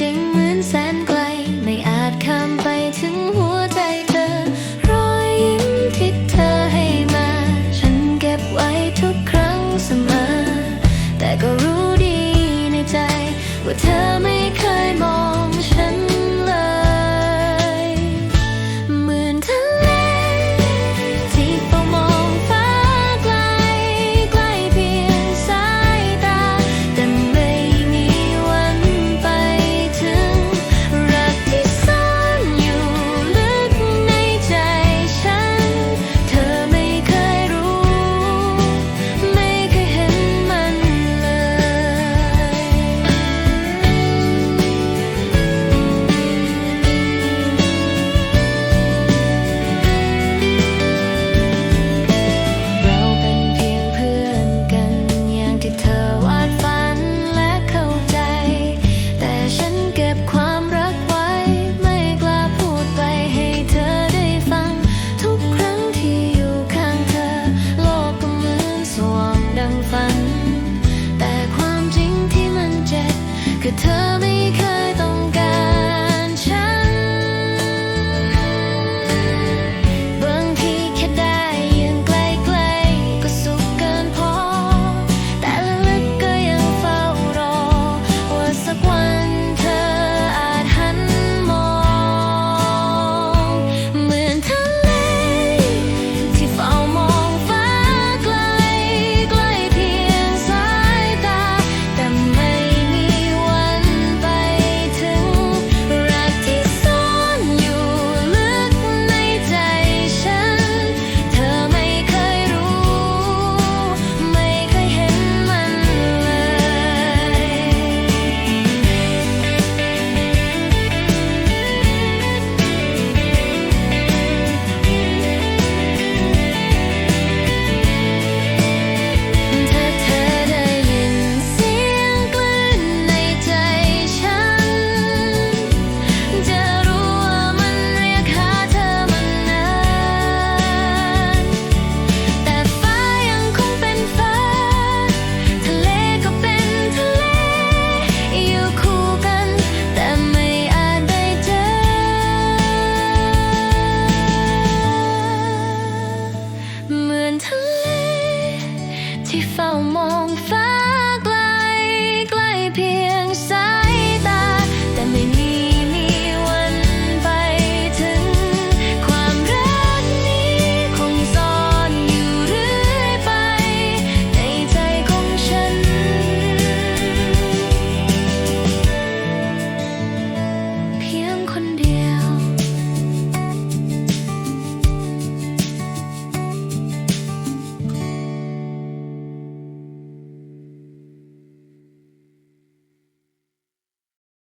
จึงเหมือนแสนไกล ไม่อาจข้ไปถึงหัวใจเธอ รอยยิ้มที่เธอให้มา ฉันเก็บไว้ทุกครั้งเสมอ แต่ก็รู้ดีในใจว่าเธอ could